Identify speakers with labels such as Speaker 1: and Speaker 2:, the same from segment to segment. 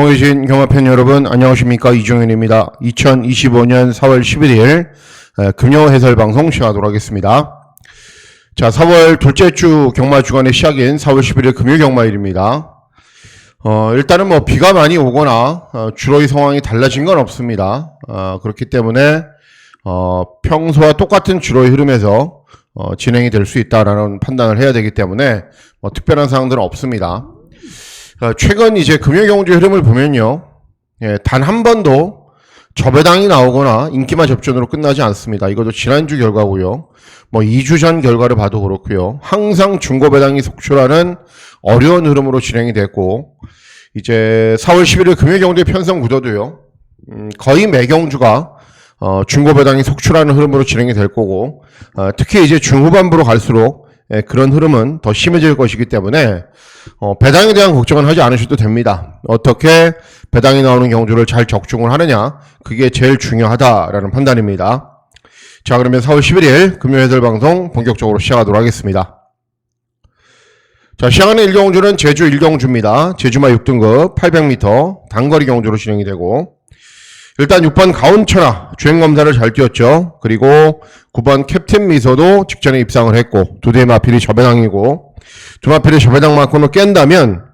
Speaker 1: 정의신 경마팬 여러분 안녕하십니까 이종현입니다. 2025년 4월 11일 에, 금요 해설 방송 시작하도록 하겠습니다. 자 4월 둘째 주 경마 주간의 시작인 4월 11일 금요 경마일입니다. 어, 일단은 뭐 비가 많이 오거나 어, 주로의 상황이 달라진 건 없습니다. 어, 그렇기 때문에 어, 평소와 똑같은 주로의 흐름에서 어, 진행이 될 수 있다라는 판단을 해야 되기 때문에 뭐 특별한 사항들은 없습니다. 어, 최근 이제 금융 경제 흐름을 보면요. 예, 단 한 번도 저배당이 나오거나 인기만 접전으로 끝나지 않습니다. 이것도 지난주 결과고요. 뭐 2주 전 결과를 봐도 그렇고요. 항상 중고 배당이 속출하는 어려운 흐름으로 진행이 됐고 이제 4월 11일 금융 경제 편성 구도도요. 음, 거의 매 경주가 어, 중고 배당이 속출하는 흐름으로 진행이 될 거고 어, 특히 이제 중후반부로 갈수록 예, 그런 흐름은 더 심해질 것이기 때문에 어, 배당에 대한 걱정은 하지 않으셔도 됩니다. 어떻게 배당이 나오는 경주를 잘 적중을 하느냐 그게 제일 중요하다라는 판단입니다. 자 그러면 4월 11일 금요 해설 방송 본격적으로 시작하도록 하겠습니다. 자 시작하는 일경주는 제주 일경주입니다. 제주마 6등급 800m 단거리 경주로 진행이 되고 일단 6번 가운천하 주행검사를 잘 뛰었죠. 그리고 9번 캡틴 미소도 직전에 입상을 했고 두 대의 마필이 저배당이고 두 마필이 저배당 맞고는 깬다면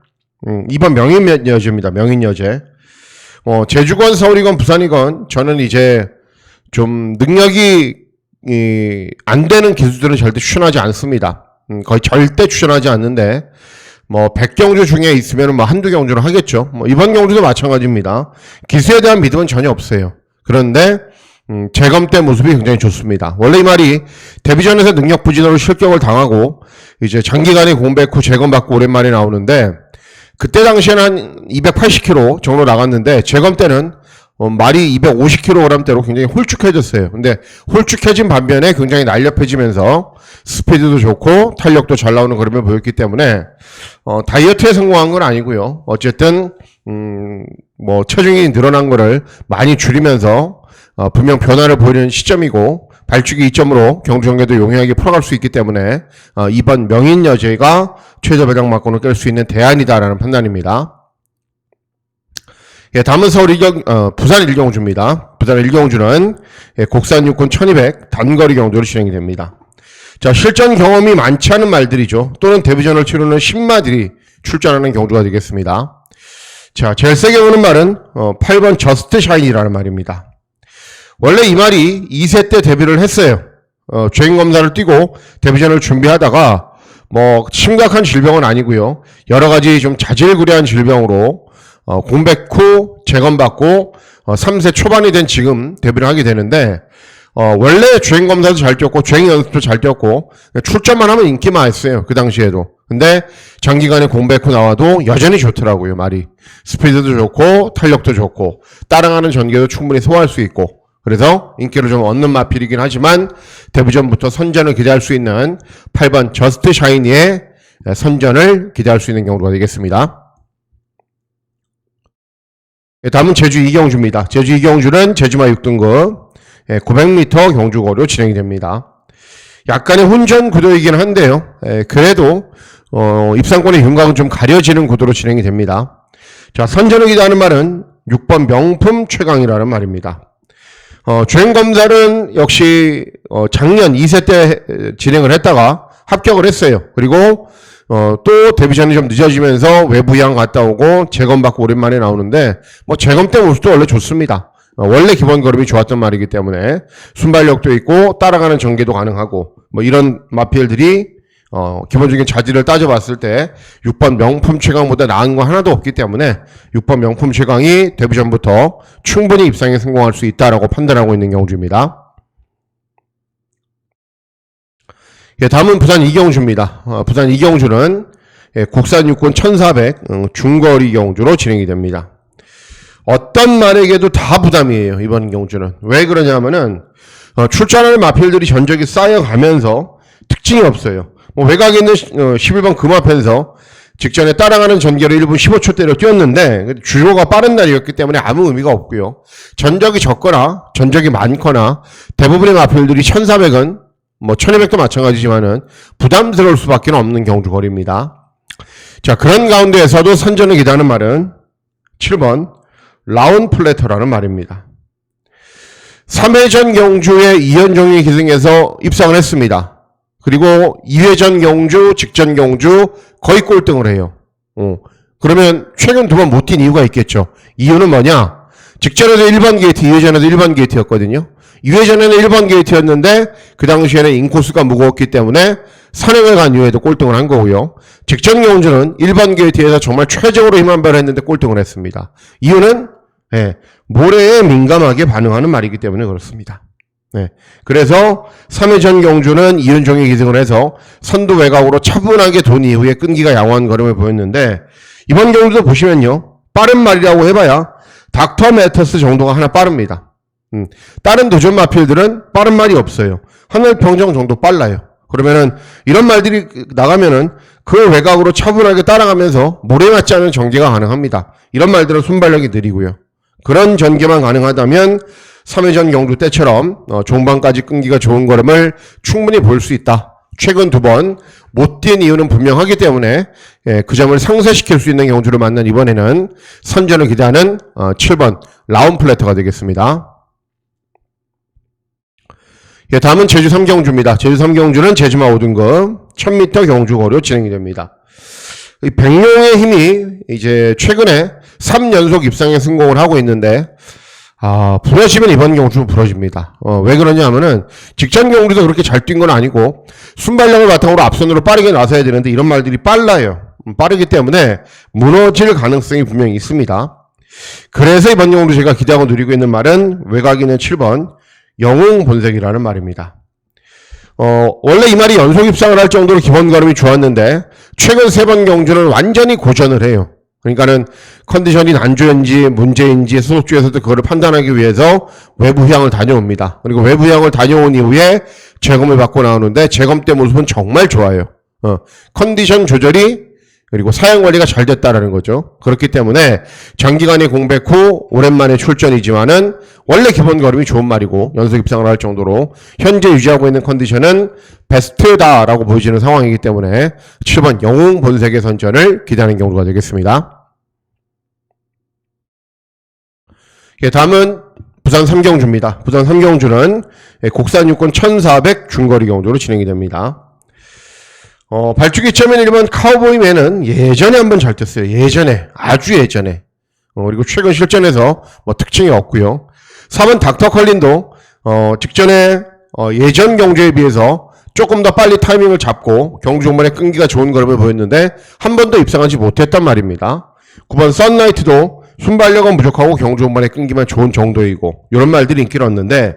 Speaker 1: 음, 2번 명인여제입니다. 명인여제. 어, 제주건 서울이건 부산이건 저는 이제 좀 능력이 이, 안 되는 기수들은 절대 추천하지 않습니다. 음, 거의 절대 추천하지 않는데 뭐 100경주 중에 있으면 뭐 한두 경주는 하겠죠. 뭐 이번 경주도 마찬가지입니다. 기수에 대한 믿음은 전혀 없어요. 그런데 음, 재검 때 모습이 굉장히 좋습니다. 원래 이 말이 데뷔전에서 능력 부진으로 실격을 당하고 이제 장기간의 공백 후 재검받고 오랜만에 나오는데 그때 당시에는 한 280kg 정도 나갔는데 재검 때는 어, 말이 250kg대로 굉장히 홀쭉해졌어요. 근데 홀쭉해진 반면에 굉장히 날렵해지면서 스피드도 좋고 탄력도 잘 나오는 그림을 보였기 때문에 어, 다이어트에 성공한 건 아니고요. 어쨌든 음, 뭐 체중이 늘어난 거를 많이 줄이면서 어, 분명 변화를 보이는 시점이고 발주기 이점으로 경주경계도 용이하게 풀어갈 수 있기 때문에 어, 이번 명인 여제가 최저 배당 맞고는 깰수 있는 대안이다라는 판단입니다. 예, 다음은 서울 일경, 어, 부산 일경주입니다. 부산 일경주는 예, 국산 육군 1200 단거리 경주로 진행이 됩니다. 자, 실전 경험이 많지 않은 말들이죠. 또는 데뷔전을 치르는 신마들이 출전하는 경주가 되겠습니다. 자, 제일 세게 오는 말은 어, 8번 저스트 샤인이라는 말입니다. 원래 이 말이 2세 때 데뷔를 했어요. 어, 주행 검사를 뛰고 데뷔전을 준비하다가 뭐 심각한 질병은 아니고요. 여러 가지 좀 자질구레한 질병으로 어, 공백 후 재검받고 어, 3세 초반이 된 지금 데뷔를 하게 되는데 어, 원래 주행 검사도 잘 뛰었고 주행 연습도 잘 뛰었고 출전만 하면 인기 많았어요. 그 당시에도. 근데 장기간의 공백 후 나와도 여전히 좋더라고요. 말이. 스피드도 좋고 탄력도 좋고 따라가는 전개도 충분히 소화할 수 있고 그래서 인기를 좀 얻는 마필이긴 하지만 데뷔전부터 선전을 기대할 수 있는 8번 저스트 샤이니의 선전을 기대할 수 있는 경우가 되겠습니다. 예, 다음은 제주 이경주입니다. 제주 이경주는 제주마 6등급 900m 경주거리로 진행이 됩니다. 약간의 혼전 구도이긴 한데요. 예, 그래도 어, 입상권의 윤곽은 좀 가려지는 구도로 진행이 됩니다. 자, 기대하는 말은 6번 명품 최강이라는 말입니다. 어, 주행검사는 역시 어, 작년 2세 때 진행을 했다가 합격을 했어요. 그리고 어, 또 데뷔전이 좀 늦어지면서 외부양 갔다 오고 재검 받고 오랜만에 나오는데 뭐 재검 때 모습도 원래 좋습니다. 어, 원래 기본 걸음이 좋았던 말이기 때문에 순발력도 있고 따라가는 전개도 가능하고 뭐 이런 마필들이 어, 기본적인 자질을 따져봤을 때 6번 명품 최강보다 나은 거 하나도 없기 때문에 6번 명품 최강이 데뷔전부터 충분히 입상에 성공할 수 있다라고 판단하고 있는 경주입니다. 예, 다음은 부산 이경주입니다. 어, 부산 이경주는 예, 국산 육군 1400 음, 중거리 경주로 진행이 됩니다. 어떤 말에게도 다 부담이에요. 이번 경주는. 왜 그러냐면은 어, 출전하는 마필들이 전적이 쌓여가면서 특징이 없어요. 뭐 외곽에 있는 시- 어, 11번 금앞에서 직전에 따라가는 전개를 1분 15초대로 뛰었는데 주로가 빠른 날이었기 때문에 아무 의미가 없고요. 전적이 적거나 전적이 많거나 대부분의 마필들이 1400은 뭐 1200도 마찬가지지만은 부담스러울 수밖에 없는 경주 거리입니다. 자 그런 가운데에서도 선전을 기다는 말은 7번 라운 플래터라는 말입니다. 3회 전 경주에 이현종이 기승해서 입상을 했습니다. 그리고 2회 전 경주, 직전 경주 거의 꼴등을 해요. 어. 그러면 최근 두 번 못 뛴 이유가 있겠죠. 이유는 뭐냐? 직전에도 1번 게이트, 2회전에도 1번 게이트였거든요. 2회전에는 1번 게이트였는데 그 당시에는 인코스가 무거웠기 때문에 선행을 간 이후에도 꼴등을 한 거고요. 직전 경주는 1번 게이트에서 정말 최적으로 힘한 발을 했는데 꼴등을 했습니다. 이유는 예, 모래에 민감하게 반응하는 말이기 때문에 그렇습니다. 네. 그래서 3회전 경주는 이은종이 기승을 해서 선두 외곽으로 차분하게 돈 이후에 끈기가 양호한 걸음을 보였는데 이번 경주도 보시면요. 빠른 말이라고 해봐야 닥터 메터스 정도가 하나 빠릅니다. 음, 다른 도전 마필들은 빠른 말이 없어요. 하늘 평정 정도 빨라요. 그러면은 이런 말들이 나가면은 그 외곽으로 차분하게 따라가면서 모래 맞지 않은 전개가 가능합니다. 이런 말들은 순발력이 느리고요. 그런 전개만 가능하다면 3회전 경주 때처럼 어, 종반까지 끈기가 좋은 걸음을 충분히 볼 수 있다. 최근 두 번 못 뛴 이유는 분명하기 때문에 예, 그 점을 상쇄시킬 수 있는 경주를 만난 이번에는 선전을 기대하는 어, 7번 라운 플래터가 되겠습니다. 예, 다음은 제주 3경주입니다. 제주 3경주는 제주마 5등급 1000m 경주거리로 진행이 됩니다. 이 백룡의 힘이 이제 최근에 3연속 입상에 성공을 하고 있는데 아, 부러지면 이번 경주 부러집니다. 어, 왜 그러냐 하면은 직전 경주도 그렇게 잘 뛴 건 아니고 순발력을 바탕으로 앞선으로 빠르게 나서야 되는데 이런 말들이 빨라요. 음, 빠르기 때문에 무너질 가능성이 분명히 있습니다. 그래서 이번 경주 제가 기대하고 누리고 있는 말은 외곽이는 7번 영웅 본색이라는 말입니다. 어, 원래 이 말이 연속 입상을 할 정도로 기본 걸음이 좋았는데 최근 세 번 경주는 완전히 고전을 해요. 그러니까는 컨디션이 난조인지 문제인지 소속주에서도 그거를 판단하기 위해서 외부 휴양을 다녀옵니다. 그리고 외부 휴양을 다녀온 이후에 재검을 받고 나오는데 재검 때 모습은 정말 좋아요. 어, 컨디션 조절이 그리고 사양 관리가 잘 됐다라는 거죠. 그렇기 때문에 장기간의 공백 후 오랜만에 출전이지만은 원래 기본 걸음이 좋은 말이고 연속 입상을 할 정도로 현재 유지하고 있는 컨디션은 베스트다라고 보여지는 상황이기 때문에 7번 영웅 본색의 선전을 기대하는 경우가 되겠습니다. 예, 다음은 부산 삼경주입니다. 부산 삼경주는 예, 국산 육군 1400 중거리 경주로 진행이 됩니다. 어, 발주기 처음에는 1번 카우보이맨은 예전에 한번 잘 떴어요. 예전에. 아주 예전에. 어, 그리고 최근 실전에서 뭐 특징이 없고요. 3번 닥터 컬린도 어, 직전에 어, 예전 경주에 비해서 조금 더 빨리 타이밍을 잡고 경주 종반에 끈기가 좋은 걸음을 보였는데 한 번도 입상하지 못했단 말입니다. 9번 썬나이트도 순발력은 부족하고 경주 종반에 끈기만 좋은 정도이고 이런 말들이 인기를 얻는데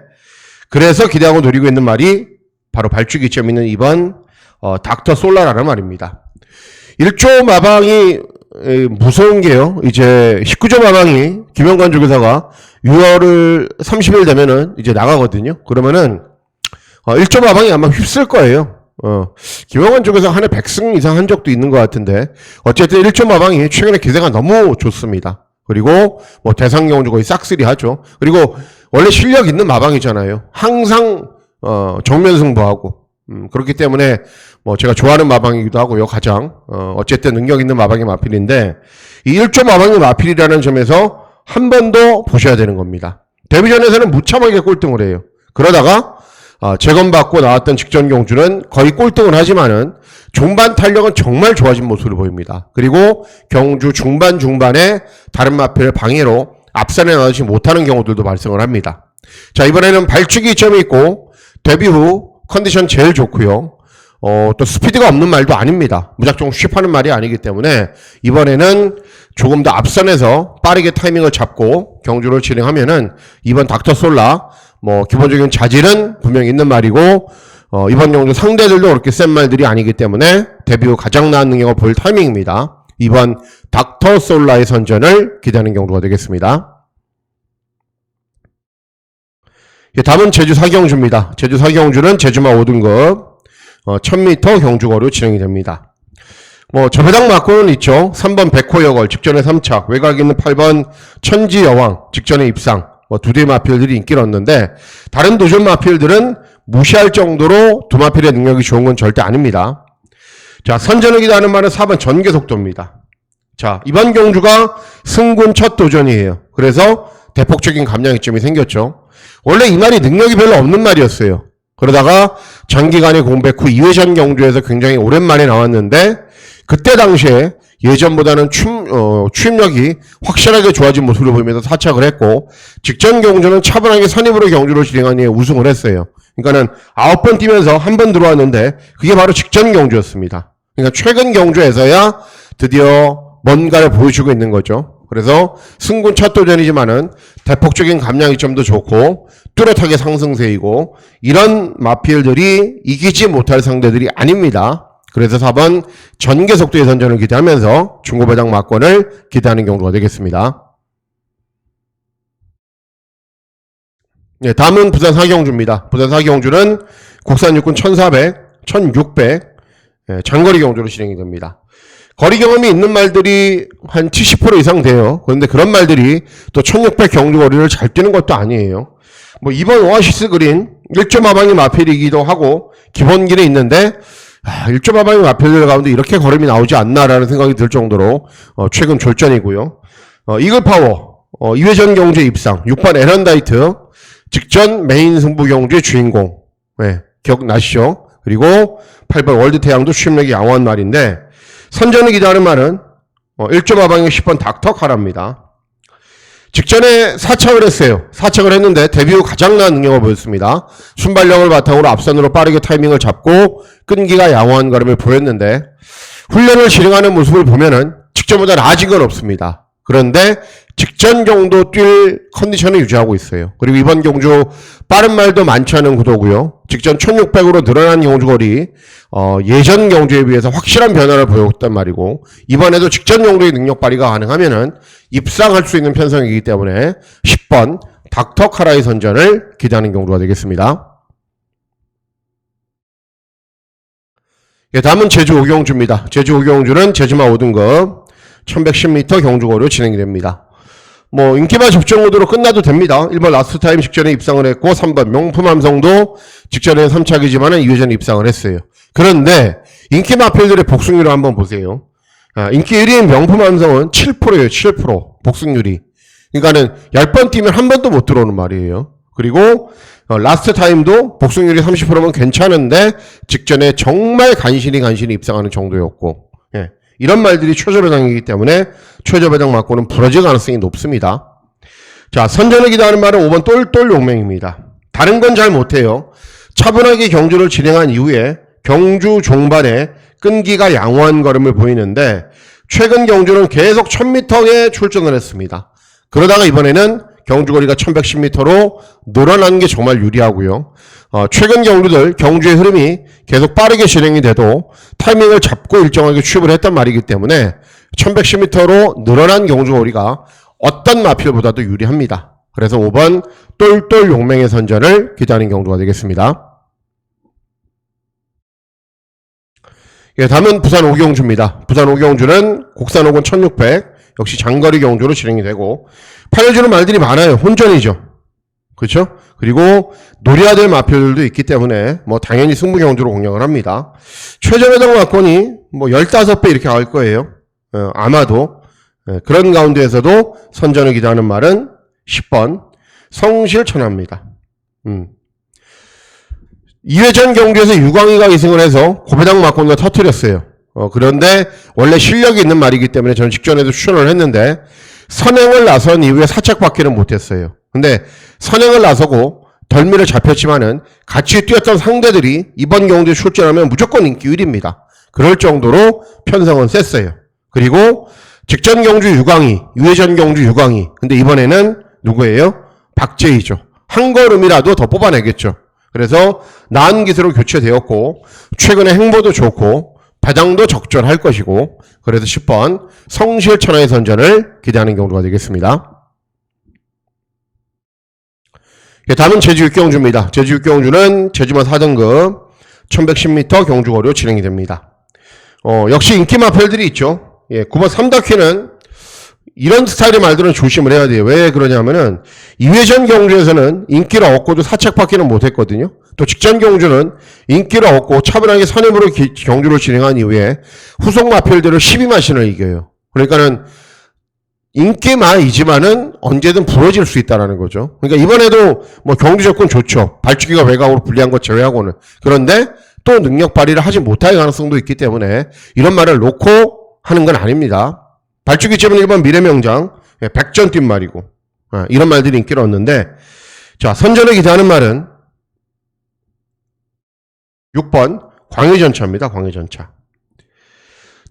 Speaker 1: 그래서 기대하고 노리고 있는 말이 바로 발주기 점 있는 2번 어, 닥터 솔라라는 말입니다. 1조 마방이 에, 무서운 게요. 이제 19조 마방이 김영관 조교사가 6월을 30일 되면은 이제 나가거든요. 그러면은 어, 1조 마방이 아마 휩쓸 거예요. 어, 김영관 쪽에서 한 해 100승 이상 한 적도 있는 것 같은데 어쨌든 1조 마방이 최근에 기세가 너무 좋습니다. 그리고 뭐 대상 경주 거의 싹쓸이 하죠. 그리고 원래 실력 있는 마방이잖아요. 항상 어, 정면 승부하고 음, 그렇기 때문에 뭐 제가 좋아하는 마방이기도 하고요. 가장 어, 어쨌든 능력 있는 마방이 마필인데 이 1조 마방이 마필이라는 점에서 한 번 더 보셔야 되는 겁니다. 데뷔전에서는 무참하게 꼴등을 해요. 그러다가 어, 재검받고 나왔던 직전 경주는 거의 꼴등을 하지만은 중반 탄력은 정말 좋아진 모습을 보입니다. 그리고 경주 중반 중반에 다른 마필 방해로 앞선에 나오지 못하는 경우들도 발생을 합니다. 자 이번에는 발치기 점이 있고 데뷔 후 컨디션 제일 좋고요. 어, 또 스피드가 없는 말도 아닙니다. 무작정 쉽하는 말이 아니기 때문에 이번에는 조금 더 앞선에서 빠르게 타이밍을 잡고 경주를 진행하면은 이번 닥터 솔라 뭐 기본적인 자질은 분명히 있는 말이고 어, 이번 경주 상대들도 그렇게 센 말들이 아니기 때문에 데뷔 후 가장 나은 능력을 볼 타이밍입니다. 이번 닥터 솔라의 선전을 기대하는 경주가 되겠습니다. 예, 다음은 제주 사경주입니다. 제주 사경주는 제주마 5등급 어, 1000m 경주거리로 진행이 됩니다. 뭐 저배당 맞고는 있죠. 3번 백호여걸 직전에 3착, 외곽에 있는 8번 천지여왕 직전에 입상 뭐 두 대 마필들이 인기를 얻는데 다른 도전 마필들은 무시할 정도로 두 마필의 능력이 좋은 건 절대 아닙니다. 자 선전을 기다하는 말은 4번 전개속도입니다. 자, 이번 경주가 승군 첫 도전이에요. 그래서 대폭적인 감량이점이 생겼죠. 원래 이 말이 능력이 별로 없는 말이었어요. 그러다가 장기간의 공백 후 2회전 경주에서 굉장히 오랜만에 나왔는데 그때 당시에 예전보다는 취임, 어, 취임력이 확실하게 좋아진 모습을 보이면서 사착을 했고 직전 경주는 차분하게 선입으로 경주를 진행한 이에 우승을 했어요. 그러니까는 아홉 번 뛰면서 한 번 들어왔는데 그게 바로 직전 경주였습니다. 그러니까 최근 경주에서야 드디어 뭔가를 보여주고 있는 거죠. 그래서 승군 첫 도전이지만은 대폭적인 감량이점도 좋고 뚜렷하게 상승세이고 이런 마필들이 이기지 못할 상대들이 아닙니다. 그래서 4번 전개 속도의 선전을 기대하면서 중고배당 막권을 기대하는 경우가 되겠습니다. 네, 다음은 부산 사경주입니다. 부산 사경주는 국산 육군 1400, 1600 예, 장거리 경주로 진행이 됩니다. 거리 경험이 있는 말들이 한 70% 이상 돼요. 그런데 그런 말들이 또 1600 경주 거리를 잘 뛰는 것도 아니에요. 뭐 이번 오아시스 그린 1.5방이 마필이기도 하고 기본길에 있는데 아, 1.5방이 마필들 가운데 이렇게 걸음이 나오지 않나라는 생각이 들 정도로 어, 최근 졸전이고요. 어, 이글 파워 어, 2회전 경주에 입상 6번 에런다이트 직전 메인 승부 경주의 주인공 네, 기억나시죠? 그리고 8번 월드 태양도 취임력이 양호한 말인데 선전을 기대하는 말은 어, 1.5방향 10번 닥터카랍니다. 직전에 사착을 했어요. 사착을 했는데 데뷔 후 가장 나은 능력을 보였습니다. 순발력을 바탕으로 앞선으로 빠르게 타이밍을 잡고 끈기가 양호한 걸음을 보였는데 훈련을 진행하는 모습을 보면은 직전보다 나아진 건 없습니다. 그런데 직전 정도 뛸 컨디션을 유지하고 있어요. 그리고 이번 경주 빠른 말도 많지 않은 구도고요. 직전 1600으로 늘어난 경주 거리 어, 예전 경주에 비해서 확실한 변화를 보였단 말이고 이번에도 직전 경주의 능력 발휘가 가능하면은 입상할 수 있는 편성이기 때문에 10번 닥터 카라의 선전을 기대하는 경주가 되겠습니다. 예, 다음은 제주 오경주입니다. 제주 오경주는 제주마 5등급 1110m 경주거리로 진행이 됩니다. 뭐 인기만 접종으로 끝나도 됩니다. 1번 라스트 타임 직전에 입상을 했고 3번 명품 함성도 직전에 3착이지만 2회전에 입상을 했어요. 그런데 인기 마필들의 복승률을 한번 보세요. 아, 인기 1위인 명품 함성은 7%예요. 7% 복승률이. 그러니까는 10번 뛰면 한 번도 못 들어오는 말이에요. 그리고 어, 라스트 타임도 복승률이 30%면 괜찮은데 직전에 정말 간신히 간신히 입상하는 정도였고 예. 이런 말들이 최저배당이기 때문에 최저배당 맞고는 부러질 가능성이 높습니다. 자, 선전을 기대하는 말은 5번 똘똘 용맹입니다. 다른 건 잘 못해요. 차분하게 경주를 진행한 이후에 경주 종반에 끈기가 양호한 걸음을 보이는데 최근 경주는 계속 1000m에 출전을 했습니다. 그러다가 이번에는 경주거리가 1110m로 늘어난 게 정말 유리하고요. 어, 최근 경주들 경주의 흐름이 계속 빠르게 진행이 돼도 타이밍을 잡고 일정하게 취업을 했단 말이기 때문에 1110m로 늘어난 경주거리가 어떤 마필보다도 유리합니다. 그래서 5번 똘똘 용맹의 선전을 기대하는 경주가 되겠습니다. 예, 다음은 부산 오경주입니다. 부산 오경주는 국산 오건 1600 역시 장거리 경주로 진행이 되고 팔려주는 말들이 많아요. 혼전이죠. 그렇죠? 그리고 노려야 될 마표들도 있기 때문에 뭐 당연히 승부 경주로 공략을 합니다. 최저배당 마권이 뭐 15배 이렇게 갈 거예요. 어, 아마도 예, 그런 가운데에서도 선전을 기대하는 말은 10번 성실천합니다. 음. 2회 전 경주에서 유광희가 2승을 해서 고배당 마권을 터뜨렸어요. 어, 그런데 원래 실력이 있는 말이기 때문에 저는 직전에도 추천을 했는데 선행을 나선 이후에 사착받기는 못했어요. 근데 선행을 나서고 덜미를 잡혔지만은 같이 뛰었던 상대들이 이번 경주에 출전하면 무조건 인기 1위입니다. 그럴 정도로 편성은 셌어요. 그리고 직전 경주 유광희, 유회전 경주 유광희. 근데 이번에는 누구예요? 박재희죠. 한 걸음이라도 더 뽑아내겠죠. 그래서 나은 기세로 교체되었고 최근에 행보도 좋고 배당도 적절할 것이고 그래서 10번 성실천하의 선전을 기대하는 경우가 되겠습니다. 예, 다음은 제주 육경주입니다. 제주 육경주는 제주만 4등급 1110m 경주거리로 진행이 됩니다. 어, 역시 인기 마펠들이 있죠. 예, 9번 3다퀴는 이런 스타일의 말들은 조심을 해야 돼요. 왜 그러냐면은 2회전 경주에서는 인기를 얻고도 사책받기는 못했거든요. 또 직전 경주는 인기를 얻고 차분하게 선임으로 기, 경주를 진행한 이후에 후속 마필들을 12마신을 이겨요. 그러니까는 인기마이지만은 언제든 부러질 수 있다라는 거죠. 그러니까 이번에도 뭐 경주 조건 좋죠. 발주기가 외곽으로 불리한 것 제외하고는. 그런데 또 능력 발휘를 하지 못할 가능성도 있기 때문에 이런 말을 놓고 하는 건 아닙니다. 발주기 집은 1번 미래명장, 예, 백전 뛴 말이고, 아, 이런 말들이 인기를 얻는데, 자, 선전을 기대하는 말은 6번 광해전차입니다. 광해전차.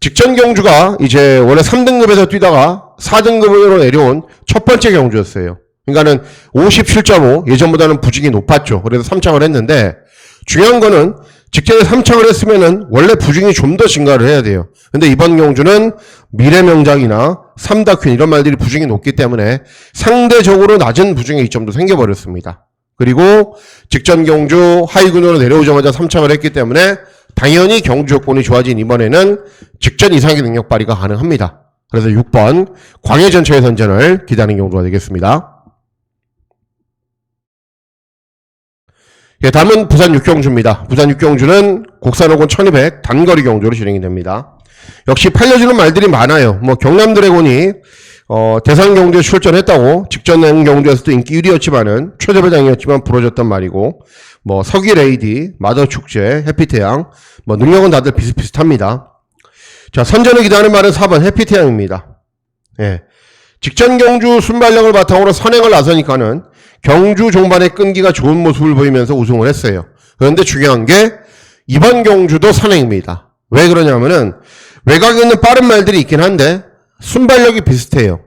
Speaker 1: 직전 경주가 이제 원래 3등급에서 뛰다가 4등급으로 내려온 첫 번째 경주였어요. 그러니까는 57.5 예전보다는 부직이 높았죠. 그래서 3창을 했는데 중요한 거는 직전에 3창을 했으면은 원래 부중이 좀 더 증가를 해야 돼요. 근데 이번 경주는 미래명장이나 삼다퀸 이런 말들이 부중이 높기 때문에 상대적으로 낮은 부중의 이점도 생겨버렸습니다. 그리고 직전 경주 하위군으로 내려오자마자 3창을 했기 때문에 당연히 경주 조건이 좋아진 이번에는 직전 이상의 능력 발휘가 가능합니다. 그래서 6번 광해 전차의 선전을 기다리는 경우가 되겠습니다. 예, 다음은 부산 육경주입니다. 부산 육경주는 국산호군 1200 단거리 경주로 진행이 됩니다. 역시 팔려주는 말들이 많아요. 뭐 경남 드래곤이 어, 대상 경주에 출전했다고 직전 경주에서도 인기 1위였지만은 최저배당이었지만 부러졌단 말이고 뭐 서기 레이디, 마더 축제, 해피태양 뭐 능력은 다들 비슷비슷합니다. 자 선전을 기다하는 말은 4번 해피태양입니다. 예. 직전 경주 순발력을 바탕으로 선행을 나서니까는 경주 종반의 끈기가 좋은 모습을 보이면서 우승을 했어요. 그런데 중요한 게 이번 경주도 선행입니다. 왜 그러냐면은 외곽에 있는 빠른 말들이 있긴 한데 순발력이 비슷해요.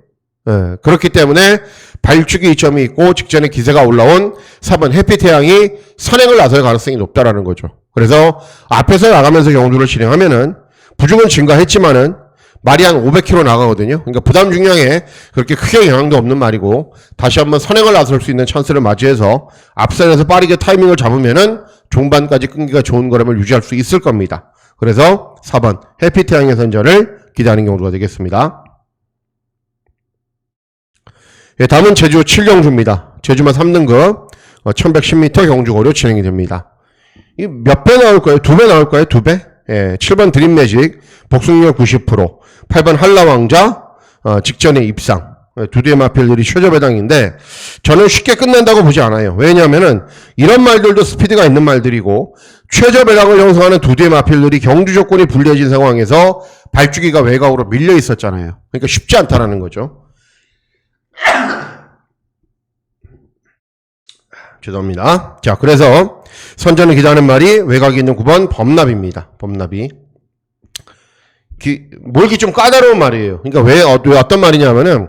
Speaker 1: 예, 그렇기 때문에 발축이 이점이 있고 직전에 기세가 올라온 4번 해피태양이 선행을 나설 가능성이 높다라는 거죠. 그래서 앞에서 나가면서 경주를 진행하면은 부중은 증가했지만은 말이 한 500km 나가거든요. 그러니까 부담 중량에 그렇게 크게 영향도 없는 말이고 다시 한번 선행을 나설 수 있는 찬스를 맞이해서 앞선에서 빠르게 타이밍을 잡으면은 종반까지 끈기가 좋은 걸음을 유지할 수 있을 겁니다. 그래서 4번 해피 태양의 선전을 기다리는 경우가 되겠습니다. 예, 다음은 제주 7경주입니다. 제주만 3등급 1110m 경주거리로 진행이 됩니다. 이 몇 배 나올 까요? 두 배 나올 까요? 두 배? 예, 7번 드림 매직 복승률 90% 8번 한라왕자 어, 직전에 입상 예, 두 대의 마필들이 최저 배당인데 저는 쉽게 끝낸다고 보지 않아요. 왜냐하면은 이런 말들도 스피드가 있는 말들이고 최저 배당을 형성하는 두 대의 마필들이 경주 조건이 불리해진 상황에서 발주기가 외곽으로 밀려 있었잖아요. 그러니까 쉽지 않다라는 거죠. 죄송합니다. 자, 그래서 선전을 기다하는 말이 외곽에 있는 9번 범납입니다. 범납이. 기, 몰기 좀 까다로운 말이에요. 그러니까 왜, 어, 왜 어떤 말이냐면은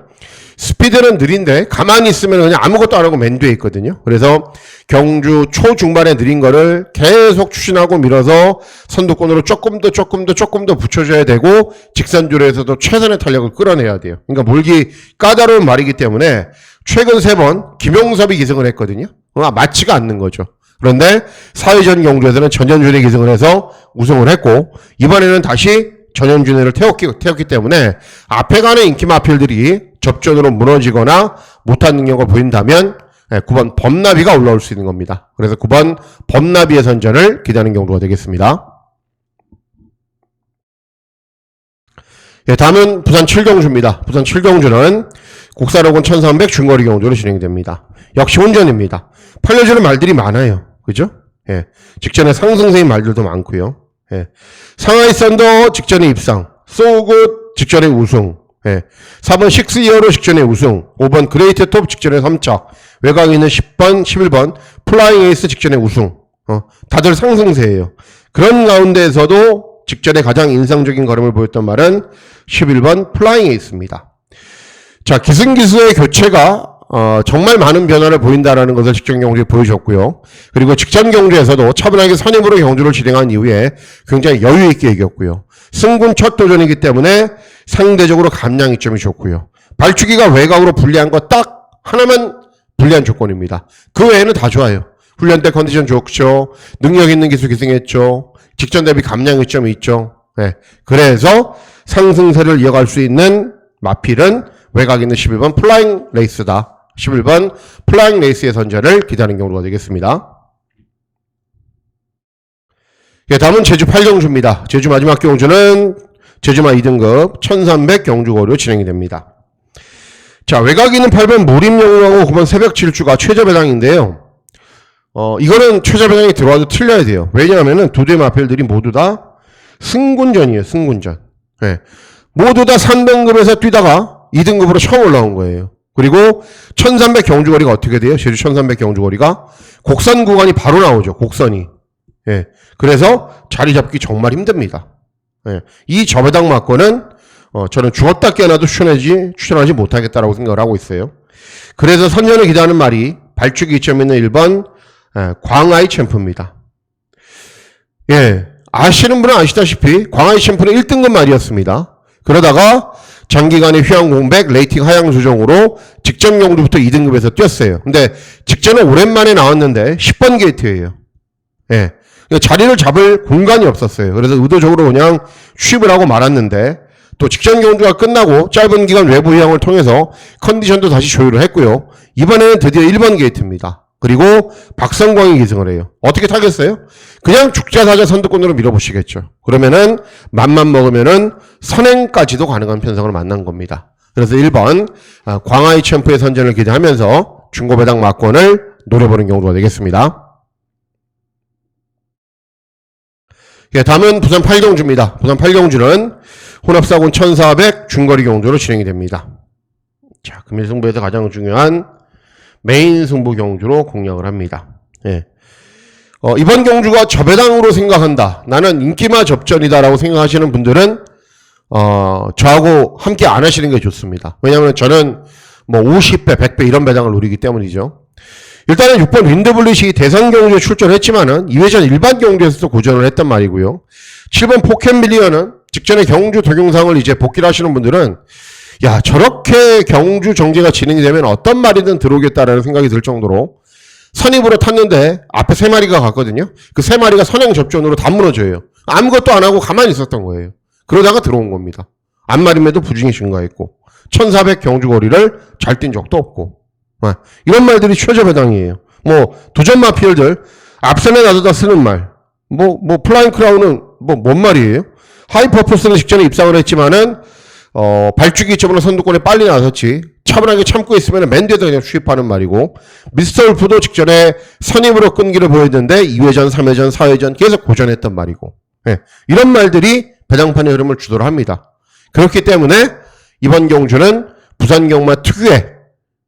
Speaker 1: 스피드는 느린데 가만히 있으면 그냥 아무것도 안 하고 맨 뒤에 있거든요. 그래서 경주 초중반에 느린 거를 계속 추진하고 밀어서 선두권으로 조금 더 조금 더 조금 더 붙여줘야 되고 직선줄에서도 최선의 탄력을 끌어내야 돼요. 그러니까 몰기 까다로운 말이기 때문에 최근 세 번 김용섭이 기승을 했거든요. 아, 맞지가 않는 거죠. 그런데 사회전 경주에서는 전현준이 기승을 해서 우승을 했고 이번에는 다시 전현준을 태웠기, 태웠기 때문에 앞에 가는 인기 마필들이 접전으로 무너지거나 못한 능력을 보인다면 9번 범나비가 올라올 수 있는 겁니다. 그래서 9번 범나비의 선전을 기다리는 경우가 되겠습니다. 예, 다음은 부산 7경주입니다. 부산 7경주는 국사로군 1300 중거리 경주로 진행됩니다. 역시 혼전입니다. 팔려주는 말들이 많아요. 그죠? 예. 직전에 상승세인 말들도 많고요. 예. 상하이 썬더 직전에 입상, 소굿 직전에 우승, 예. 4번 식스 이어로 직전에 우승, 5번 그레이트 톱 직전에 3차, 외곽에 있는 10번, 11번 플라잉 에이스 직전에 우승. 어, 다들 상승세예요. 그런 가운데에서도 직전에 가장 인상적인 걸음을 보였던 말은 11번 플라잉 에이스입니다. 자, 기승기수의 교체가 어, 정말 많은 변화를 보인다라는 것을 직전 경주에 보여줬고요. 그리고 직전 경주에서도 차분하게 선임으로 경주를 진행한 이후에 굉장히 여유 있게 이겼고요. 승군 첫 도전이기 때문에 상대적으로 감량 이 점이 좋고요. 발주기가 외곽으로 불리한 거 딱 하나만 불리한 조건입니다. 그 외에는 다 좋아요. 훈련 때 컨디션 좋죠. 능력 있는 기술 기승했죠. 직전 대비 감량 이점이 있죠. 네. 그래서 상승세를 이어갈 수 있는 마필은 외곽에 있는 11번 플라잉 레이스다. 11번 플라잉 레이스의 선전을 기다리는 경우가 되겠습니다. 예, 다음은 제주 8경주입니다. 제주 마지막 경주는 제주마 2등급 1300 경주거리로 진행이 됩니다. 자, 외곽이는 8번 몰입영웅하고 9번 새벽 질주가 최저 배당인데요. 어, 이거는 최저 배당이 들어와도 틀려야 돼요. 왜냐하면은 두 대 마필들이 모두 다 승군전이에요, 승군전. 예. 모두 다 3등급에서 뛰다가 2등급으로 처음 올라온 거예요. 그리고 1300 경주거리가 어떻게 돼요? 제주 1300 경주거리가 곡선 구간이 바로 나오죠. 곡선이. 예. 그래서 자리 잡기 정말 힘듭니다. 예. 이 저배당 맞고는 어, 저는 죽었다 깨어나도 추천하지, 추천하지 못하겠다라고 생각을 하고 있어요. 그래서 선전을 기다하는 말이 발축이 이점 있는 1번 예, 광아이 챔프입니다. 예. 아시는 분은 아시다시피 광아이 챔프는 1등급 말이었습니다. 그러다가 장기간의 휴양 공백, 레이팅 하향 조정으로 직전 경주부터 2등급에서 뛰었어요. 근데 직전에 오랜만에 나왔는데 10번 게이트예요. 예. 자리를 잡을 공간이 없었어요. 그래서 의도적으로 그냥 취입을 하고 말았는데 또 직전 경주가 끝나고 짧은 기간 외부 휴양을 통해서 컨디션도 다시 조율을 했고요. 이번에는 드디어 1번 게이트입니다. 그리고 박성광이 기승을 해요. 어떻게 타겠어요? 그냥 죽자사자 선두권으로 밀어보시겠죠. 그러면은 맘만 먹으면은 선행까지도 가능한 편성을 만난 겁니다. 그래서 1번 아, 광아이 챔프의 선전을 기대하면서 중고배당 막권을 노려보는 경우가 되겠습니다. 예, 다음은 부산 8경주입니다. 부산 8경주는 혼합사군 1400 중거리 경주로 진행이 됩니다. 자, 금일 승부에서 가장 중요한 메인 승부 경주로 공략을 합니다. 예. 어, 이번 경주가 저배당으로 생각한다. 나는 인기마 접전이다라고 생각하시는 분들은 어, 저하고 함께 안 하시는 게 좋습니다. 왜냐하면 저는 뭐 50배, 100배 이런 배당을 노리기 때문이죠. 일단은 6번 윈드블릿이 대상 경주에 출전했지만은 2회전 일반 경주에서도 고전을 했단 말이고요. 7번 포켓밀리언은 직전에 경주 동영상을 이제 복귀를 하시는 분들은 야 저렇게 경주 정지가 진행이 되면 어떤 말이든 들어오겠다라는 생각이 들 정도로 선입으로 탔는데 앞에 세 마리가 갔거든요. 그 세 마리가 선행 접전으로 다 무너져요. 아무것도 안 하고 가만히 있었던 거예요. 그러다가 들어온 겁니다. 안마림에도 부진이 증가했고 1400 경주 거리를 잘 뛴 적도 없고 아, 이런 말들이 최저 배당이에요. 뭐 도전 마피얼들 앞선에 놔두다 쓰는 말. 뭐뭐 플라잉 크라운은 뭐 뭔 말이에요? 하이퍼포스는 직전에 입상을 했지만은 어, 발주기 쪽으로 선두권에 빨리 나섰지 차분하게 참고 있으면 맨 뒤에서 그냥 추입하는 말이고 미스터 울프도 직전에 선임으로 끈기를 보였는데 2회전, 3회전, 4회전 계속 고전했던 말이고 예, 이런 말들이 배당판의 흐름을 주도를 합니다. 그렇기 때문에 이번 경주는 부산 경마 특유의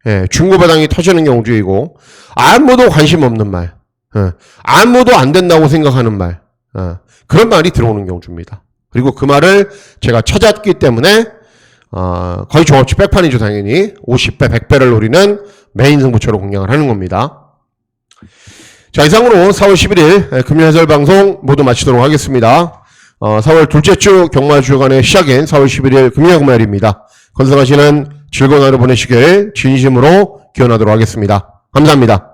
Speaker 1: 예, 중고 배당이 터지는 경주이고 아무도 관심 없는 말 예, 아무도 안 된다고 생각하는 말 어, 그런 말이 들어오는 경주입니다. 그리고 그 말을 제가 찾았기 때문에 어, 거의 종합치 백판이죠 당연히 50배 100배를 노리는 메인 승부처로 공략을 하는 겁니다. 자 이상으로 4월 11일 금요 해설 방송 모두 마치도록 하겠습니다. 어, 4월 둘째 주 경마 주간의 시작인 4월 11일 금요 금요일입니다. 건승하시는 즐거운 하루 보내시길 진심으로 기원하도록 하겠습니다. 감사합니다.